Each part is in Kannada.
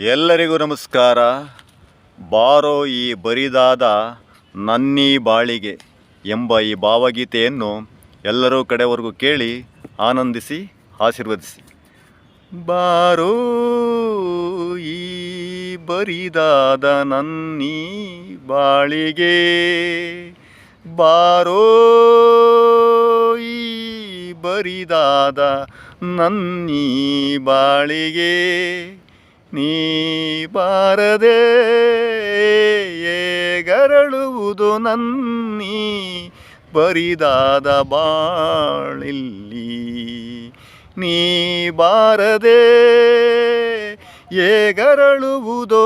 ಎಲ್ಲರಿಗೂ ನಮಸ್ಕಾರ. ಬಾರೋ ಈ ಬರಿದಾದ ನನ್ನೀ ಬಾಳಿಗೆ ಎಂಬ ಈ ಭಾವಗೀತೆಯನ್ನು ಎಲ್ಲರೂ ಕಡೆವರೆಗೂ ಕೇಳಿ ಆನಂದಿಸಿ, ಆಶೀರ್ವದಿಸಿ. ಬಾರೋ ಈ ಬರಿದಾದ ನನ್ನೀ ಬಾಳಿಗೆ, ಬಾರೋ ಈ ಬರಿದಾದ ನನ್ನೀ ಬಾಳಿಗೆ ನೀ ಬಾರದೆ ಏಗರಳುವುದು ನನ್ನೀ? ಬರಿದಾದ ಬಾಳಿಲ್ಲಿ ನೀ ಬಾರದೆ ಏಗರಳುವುದೋ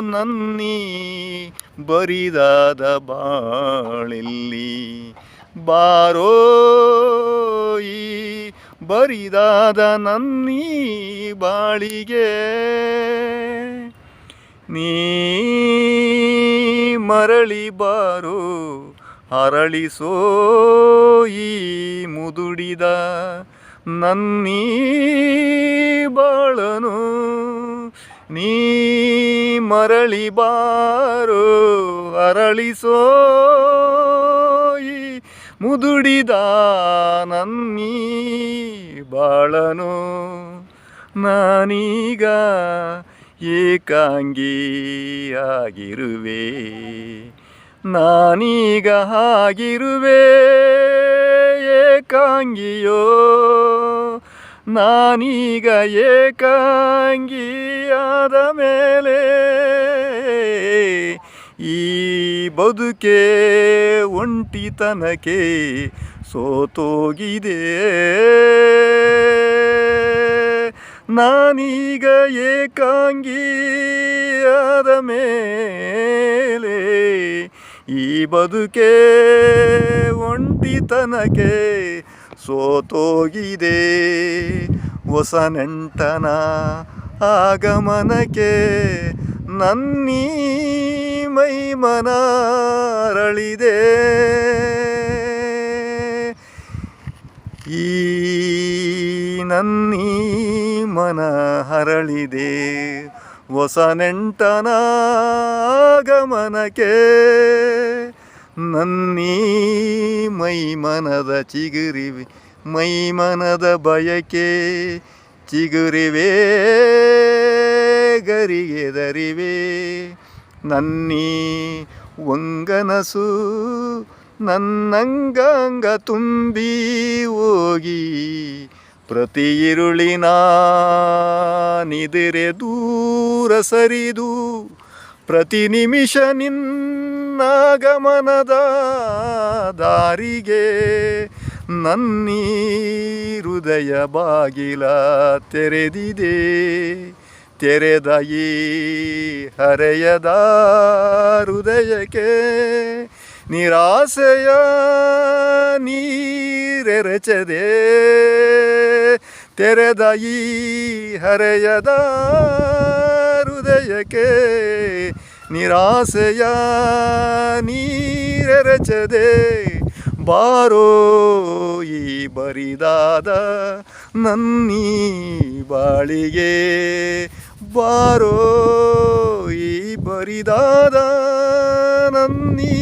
ನನ್ನೀ? ಬರಿದಾದ ಬಾಳಿಲ್ಲಿ ಬಾರೋ ಈ ಬರಿದಾದ ನನ್ನೀ ಬಾಳಿಗೆ. ನೀ ಮರಳಿ ಬಾರು, ಅರಳಿಸೋ ಈ ಮುದುಡಿದ ನನ್ನೀ ಬಾಳನು. ನೀ ಮರಳಿ ಬಾರು, ಅರಳಿಸೋ ಈ ಮುದುಡಿದ ನನ್ನೀ ಬಾಳನು. ನಾನೀಗ ಏಕಾಂಗಿಯಾಗಿರುವೆ. ನಾನೀಗ ಆಗಿರುವೆ ಏಕಾಂಗಿಯೋ. ನಾನೀಗ ಏಕಾಂಗಿಯಾದ ಮೇಲೆ ಈ ಬದುಕೆ ಒಂಟಿತನಕ್ಕೆ ಸೋತೋಗಿದೆ. ನಾನೀಗ ಏಕಾಂಗಿಯಾದ ಮೇಲೆ ಈ ಬದುಕೆ ಒಂಟಿತನಕ್ಕೆ ಸೋತೋಗಿದೆ. ಹೊಸ ನೆಂಟನ ಆಗಮನಕ್ಕೆ ನನ್ನೀ ಮೈ ಮನಾರಳಿದೆ. ಈ ನನ್ನೀ ಮನ ಹರಳಿದೆ. ಹೊಸ ನೆಂಟನ ಗಮನಕ್ಕೆ ನನ್ನೀ ಮೈ ಮನದ ಚಿಗುರಿವೆ, ಮೈ ಮನದ ಬಯಕೆ ಚಿಗುರಿವೆ, ಗರಿಗೆದರಿವೆ. ನನ್ನೀ ಒಂಗನಸು ನನ್ನಂಗಾಂಗ ತುಂಬಿ ಹೋಗಿ ಪ್ರತಿ ಇರುಳಿನ ನಿದಿರೆ ದೂರ ಸರಿದು ಪ್ರತಿ ನಿಮಿಷ ನಿನ್ನ ಗಮನದ ದಾರಿಗೆ ನನ್ನೀ ಹೃದಯ ಬಾಗಿಲ ತೆರೆದಿದೆ. ತೆರೆದ ಈ ಹರೆಯದ ಹೃದಯಕ್ಕೆ ನಿರಾಸೆಯ ನೀರೆರಚದೆ. ತೆರೆದಾಯಿ, ಹರೆಯದ ಹೃದಯಕ್ಕೆ ನಿರಾಸೆಯ ನೀರೆರಚದೆ. ಬಾರೋ ಈ ಬರಿದಾದ ನನ್ನೀ ಬಾಳಿಗೆ ಬಾರೋ ಈ ಬರಿದಾದ ನನ್ನೀ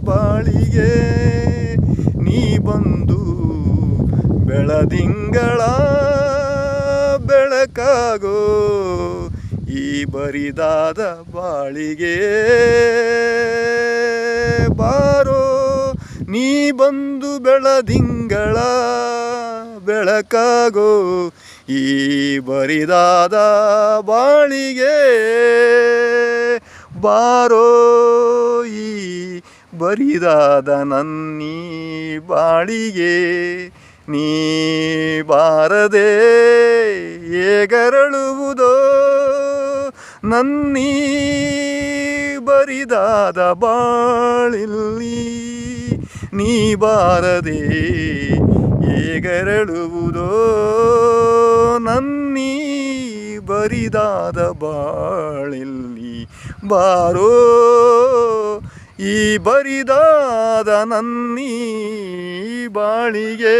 ಬಾಳಿಗೆ ನೀ ಬಂದು ಬೆಳದಿಂಗಳ ಬೆಳಕಾಗೋ ಈ ಬರಿದಾದ ಬಾಳಿಗೆ ಬಾರೋ ನೀ ಬಂದು ಬೆಳದಿಂಗಳ ಬೆಳಕಾಗೋ ಈ ಬರಿದಾದ ಬಾಳಿಗೆ ಬಾರೋ ಈ ಬರಿದಾದ ನನ್ನೀ ಬಾಳಿಗೆ. ನೀ ಬಾರದೆ ಏಗರಳುವುದೋ ನನ್ನೀ ಬರಿದಾದ ಬಾಳಿಲ್ಲಿ ನೀ ಬಾರದೆ ಏಗರಳುವುದೋ ನನ್ನೀ ಬರಿದಾದ ಬಾಳಿಲ್ಲಿ ಬಾರೋ? ಈ ಬರಿದಾದ ನನ್ನೀ ಬಾಳಿಗೆ